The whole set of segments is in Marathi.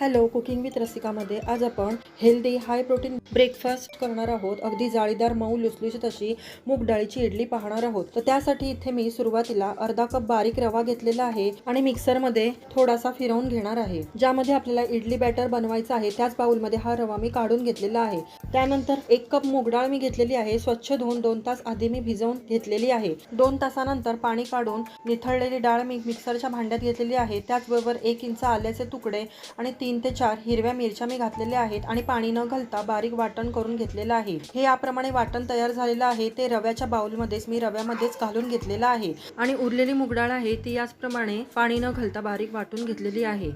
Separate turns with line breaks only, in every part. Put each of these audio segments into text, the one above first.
हॅलो कुकिंग विथ रसिकामध्ये आज आपण हेल्दी हाय प्रोटीन ब्रेकफास्ट करणार आहोत. अगदी जाळीदार मऊ लुसलुशीत अशी मूग डाळीची इडली पाहणार आहोत. तर त्यासाठी इथे मी सुरुवातीला अर्धा कप बारीक रवा घेतलेला आहे आणि मिक्सरमध्ये थोडासा फिरवून घेणार आहे. ज्यामध्ये आपल्याला इडली बॅटर बनवायचं आहे त्याच बाउलमध्ये हा रवा मी काढून घेतलेला आहे. त्यानंतर एक कप मूग डाळ मी घेतलेली आहे. स्वच्छ धुवून दोन तास आधी मी भिजवून घेतलेली आहे. दोन तासानंतर पाणी काढून निथळलेली डाळ मी मिक्सरच्या भांड्यात घेतलेली आहे. त्याचबरोबर एक इंच आल्याचे तुकडे आणि तीन तीन ते चार हिरव्या मिरच्या मी घातलेल्या आहेत आणि पाणी न घालता बारीक वाटण करून घेतलेलं आहे. हे याप्रमाणे वाटण तयार झालेलं आहे. ते रव्याच्या बाउलमध्येच मी रव्यामध्येच घालून घेतलेलं आहे. आणि उरलेली मुगडाळ आहे ती याचप्रमाणे पाणी न घालता बारीक वाटून घेतलेली आहे.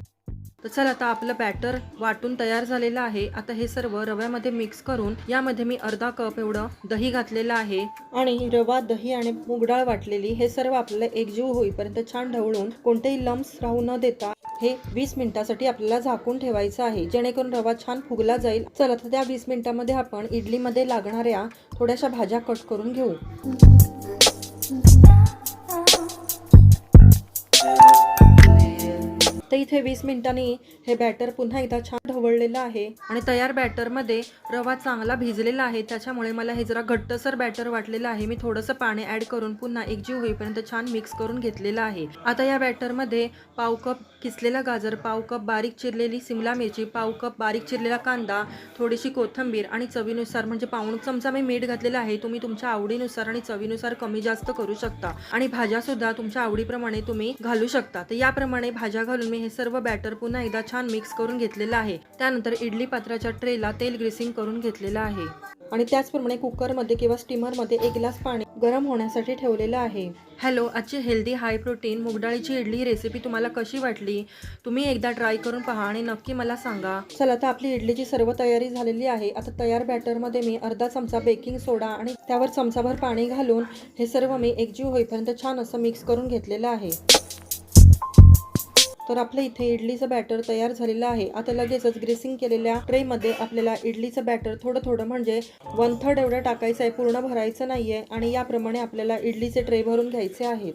तर चल आता आपलं बॅटर वाटून तयार झालेलं आहे. आता हे सर्व रव्यामध्ये मिक्स करून यामध्ये मी अर्धा कप एवढं दही घातलेलं आहे. आणि रवा दही आणि मुगडाळ वाटलेली हे सर्व आपल्याला एकजीव होईपर्यंत छान ढवळून कोणतेही लम्स राहू न देता हे वीस मिनिटासाठी आपल्याला झाकून ठेवायचं आहे. जेणेकरून रवा छान फुगला जाईल. चला तर त्या वीस मिनिटामध्ये आपण इडलीमध्ये लागणाऱ्या थोड्याशा भाज्या कट करून घेऊ. तर इथे वीस मिनिटांनी हे बॅटर पुन्हा एकदा छान ढवळलेलं आहे. आणि तयार बॅटरमध्ये रवा चांगला भिजलेला आहे. त्याच्यामुळे मला हे जरा घट्टसर बॅटर वाटलेलं आहे. मी थोडंसं पाणी ॲड करून पुन्हा एकजीव होईपर्यंत छान मिक्स करून घेतलेलं आहे. आता या बॅटरमध्ये पाव कप किसलेला गाजर पाव कप बारीक चिरलेली सिमला मिरची पाव कप बारीक चिरलेला कांदा थोडीशी कोथिंबीर आणि चवीनुसार म्हणजे पाऊण चमचा मी मीठ घातलेला आहे. तुम्ही तुमच्या आवडीनुसार आणि चवीनुसार कमी जास्त करू शकता. आणि भाज्या सुद्धा तुमच्या आवडीप्रमाणे तुम्ही घालू शकता. तर याप्रमाणे भाज्या घालून मी हे सर्व बॅटर पुन्हा एकदा छान मिक्स करून घेतलेलं आहे. त्यानंतर इडली पात्राच्या ट्रेला तेल ग्रीसिंग करून घेतलेलं आहे. आणि त्याचप्रमाणे कुकरमध्ये किंवा स्टीमरमध्ये एक ग्लास पाणी गरम होण्यासाठी ठेवलेलं आहे. हॅलो आजची हेल्दी हाय प्रोटीन मुगडाळीची इडली रेसिपी तुम्हाला कशी वाटली? तुम्ही एकदा ट्राय करून पहा आणि नक्की मला सांगा. चला आता आपली इडलीची सर्व तयारी झालेली आहे. आता तयार बॅटरमध्ये मी अर्धा चमचा बेकिंग सोडा आणि त्यावर चमचाभर पाणी घालून हे सर्व मी एकजीव होईपर्यंत छान असं मिक्स करून घेतलेलं आहे. तर आपलं इथे इडलीचं बॅटर तयार झालेलं आहे. आता लगेचच ग्रेसिंग केलेल्या ट्रेमध्ये आपल्याला इडलीचं बॅटर थोडं थोडं म्हणजे वन थर्ड एवढं टाकायचं आहे. पूर्ण भरायचं नाहीये आणि याप्रमाणे आपल्याला इडलीचे ट्रे भरून घ्यायचे आहेत.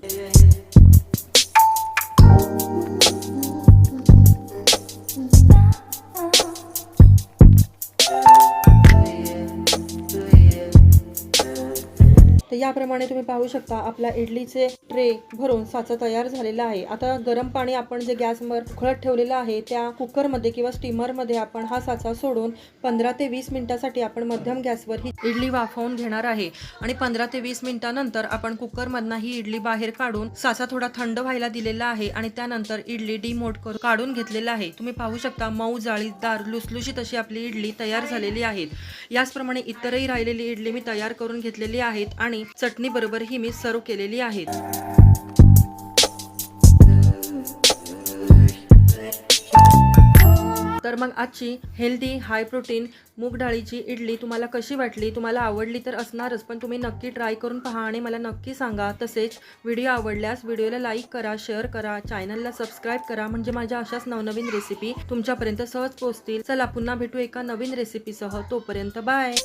याप्रमाणे तुम्ही पाहू शकता आपला इडलीचे ट्रे भरून साचा तयार झालेला आहे. आता गरम पाणी आपण जे गॅसवर उखळत ठेवलेलं आहे त्या कुकरमध्ये किंवा स्टीमरमध्ये आपण हा साचा सोडून पंधरा ते वीस मिनिटासाठी आपण मध्यम गॅसवर ही इडली वाफवून घेणार आहे. आणि पंधरा ते वीस मिनिटानंतर आपण कुकरमधनं ही इडली बाहेर काढून साचा थोडा थंड व्हायला दिलेला आहे आणि त्यानंतर इडली डिमोट करून काढून घेतलेला आहे. तुम्ही पाहू शकता मऊ जाळीदार लुसलुशीत अशी आपली इडली तयार झालेली आहे. याचप्रमाणे इतरही राहिलेली इडली मी तयार करून घेतलेली आहेत आणि चटणी बरोबर ही मी सर्व केलेली आहेत. तर मग आजची हेल्दी हाय प्रोटीन मूग डाळीची इडली तुम्हाला कशी वाटली? तुम्हाला आवडली तर असणारच पण तुम्ही नक्की ट्राय करून पहा आणि मला नक्की सांगा. तसेच व्हिडिओ आवडल्यास व्हिडिओला लाईक करा शेअर करा चॅनलला सबस्क्राईब करा. म्हणजे माझ्या अशाच नवनवीन रेसिपी तुमच्यापर्यंत सहज पोहोचतील. चला पुन्हा भेटू एका नवीन रेसिपीसह तोपर्यंत बाय